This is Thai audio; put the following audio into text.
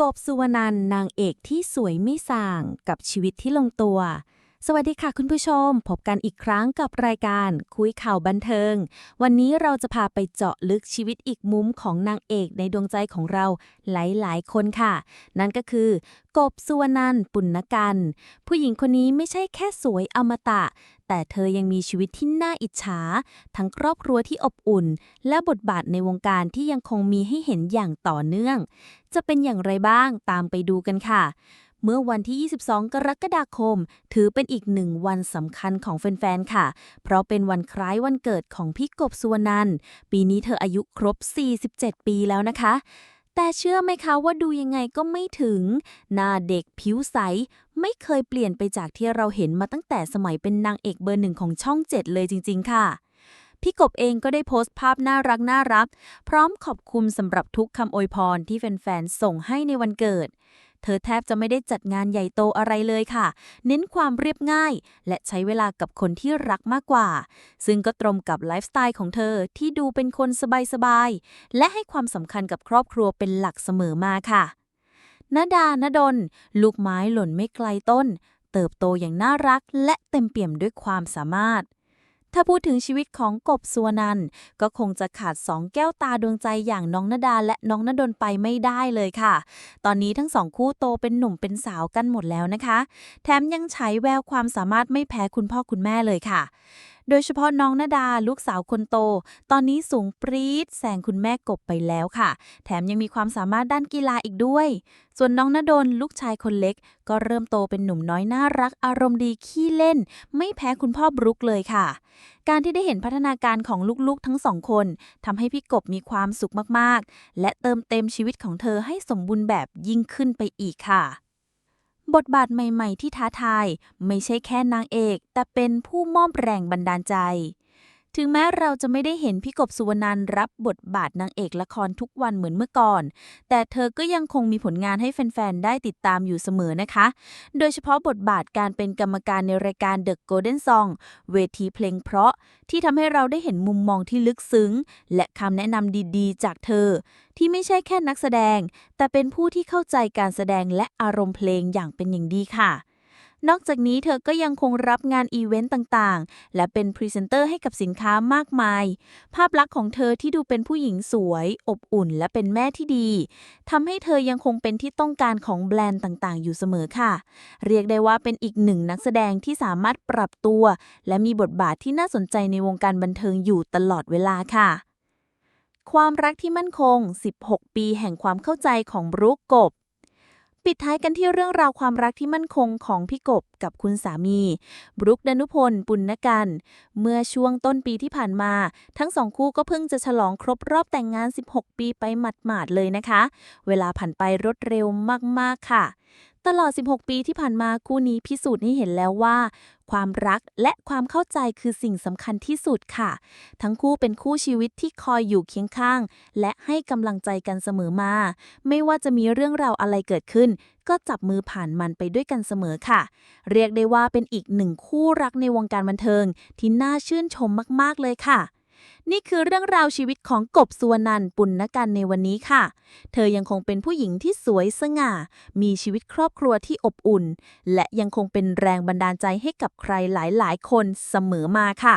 กบสุวรรณันนางเอกที่สวยไม่ส่างกับชีวิตที่ลงตัว สวัสดีค่ะคุณผู้ชม พบกันอีกครั้งกับรายการคุยข่าวบันเทิง วันนี้เราจะพาไปเจาะลึกชีวิตอีกมุมของนางเอกในดวงใจของเราหลายๆ คนค่ะ นั่นก็คือกบสุวรรณปุณณกัน ผู้หญิงคนนี้ไม่ใช่แค่สวยอมตะ แต่เธอยังมีชีวิตที่น่าอิจฉา ทั้งครอบครัวที่อบอุ่น และบทบาทในวงการที่ยังคงมีให้เห็นอย่างต่อเนื่อง จะเป็นอย่างไรบ้างตามไปดูกันค่ะ เมื่อวันที่ 22 กรกฎาคม ถือเป็นอีกหนึ่งวันสำคัญของแฟนๆ ค่ะ เพราะเป็นวันคล้ายวันเกิดของพี่กบสุวรรณัน ปีนี้เธออายุครบ 47 ปีแล้วนะคะ แต่เชื่อไหมคะว่าดูยังไงก็ไม่ถึง หน้าเด็กผิวใส ไม่เคยเปลี่ยนไปจากที่เราเห็นมาตั้งแต่สมัยเป็นนางเอกเบอร์หนึ่งของช่องเจ็ดเลยจริง ๆ ค่ะพี่กบเองก็ได้โพสต์ภาพน่ารักน่ารัก พร้อมขอบคุณสำหรับทุกคำอวยพรที่แฟนๆ ส่งให้ในวันเกิด เธอแทบจะไม่ได้จัดงานใหญ่โตอะไรเลยค่ะ เน้นความเรียบง่าย และใช้เวลากับคนที่รักมากกว่า ซึ่งก็ตรงกับไลฟ์สไตล์ของเธอที่ดูเป็นคนสบายๆ และให้ความสำคัญกับครอบครัวเป็นหลักเสมอมาค่ะนาดานาดลลูกไม้หล่นไม่ไกลต้น เติบโตอย่างน่ารักและเต็มเปี่ยมด้วยความสามารถ ถ้าพูดถึงชีวิตของกบสุวนันก็คงจะขาดสองแก้วตาดวงใจอย่างน้องนดาและน้องนดลไปไม่ได้เลยค่ะ ตอนนี้ทั้งสองคู่โตเป็นหนุ่มเป็นสาวกันหมดแล้วนะคะ แถมยังใช้แววความสามารถไม่แพ้คุณพ่อคุณแม่เลยค่ะ โดยเฉพาะน้องนาดาลูกสาวคนโต ตอนนี้สูงปรี๊ดแซงคุณแม่กบไปแล้วค่ะ แถมยังมีความสามารถด้านกีฬาอีกด้วย ส่วนน้องนาดลลูกชายคนเล็ก ก็เริ่มโตเป็นหนุ่มน้อยน่ารักอารมณ์ดีขี้เล่น ไม่แพ้คุณพ่อบรุกเลยค่ะ การที่ได้เห็นพัฒนาการของลูกๆทั้งสองคนทำให้พี่กบมีความสุขมากๆ และเติมเต็มชีวิตของเธอให้สมบูรณ์แบบยิ่งขึ้นไปอีกค่ะ บทบาทใหม่ ๆ ที่ท้าทาย ไม่ใช่แค่นางเอก แต่เป็นผู้มอบแรงบันดาลใจ ถึงแม้เราจะไม่ได้เห็นพี่กบสุวรรณันรับบทบาทนางเอกละครทุกวันเหมือนเมื่อก่อน แต่เธอก็ยังคงมีผลงานให้แฟน ๆ ได้ติดตามอยู่เสมอนะคะ โดยเฉพาะบทบาทการเป็นกรรมการในรายการ The Golden Song เวทีเพลงเพราะที่ทำให้เราได้เห็นมุมมองที่ลึกซึ้ง และคำแนะนำดีๆ จากเธอ ที่ไม่ใช่แค่นักแสดง แต่เป็นผู้ที่เข้าใจการแสดงและอารมณ์เพลงอย่างเป็นอย่างดีค่ะ นอกจากนี้เธอก็ยังคงรับงานอีเวนต์ต่างๆ และเป็นพรีเซนเตอร์ให้กับสินค้ามากมาย ภาพลักษณ์ของเธอที่ดูเป็นผู้หญิงสวย อบอุ่น และเป็นแม่ที่ดีทำให้เธอยังคงเป็นที่ต้องการของแบรนด์ต่างๆ อยู่เสมอค่ะ เรียกได้ว่าเป็นอีกหนึ่งนักแสดงที่สามารถปรับตัว และมีบทบาทที่น่าสนใจในวงการบันเทิงอยู่ตลอดเวลาค่ะความรักที่มั่นคง 16 ปีแห่งความเข้าใจของบรุกกบ ปิดท้ายกันที่เรื่องราวความรักที่มั่นคงของพี่กบกับคุณสามี บรุกดนุพล ปุณณกัน เมื่อช่วงต้นปีที่ผ่านมา ทั้งสองคู่ก็เพิ่งจะฉลองครบรอบแต่งงาน 16 ปีไปหมาดๆเลยนะคะ เวลาผ่านไปรวดเร็วมากๆค่ะ ตลอด 16 ปีที่ผ่านมาคู่นี้พิสูจน์ให้เห็นแล้วว่า ความรักและความเข้าใจคือสิ่งสำคัญที่สุดค่ะ ทั้งคู่เป็นคู่ชีวิตที่คอยอยู่เคียงข้าง และให้กำลังใจกันเสมอมา ไม่ว่าจะมีเรื่องราวอะไรเกิดขึ้น ก็จับมือผ่านมันไปด้วยกันเสมอค่ะ เรียกได้ว่าเป็นอีกหนึ่งคู่รักในวงการบันเทิงที่น่าชื่นชมมากๆเลยค่ะ นี่คือเรื่องราวชีวิตของกบสุวรรณันปุณณกันในวันนี้ค่ะ เธอยังคงเป็นผู้หญิงที่สวยสง่า มีชีวิตครอบครัวที่อบอุ่น และยังคงเป็นแรงบันดาลใจให้กับใครหลายๆ คนเสมอมาค่ะ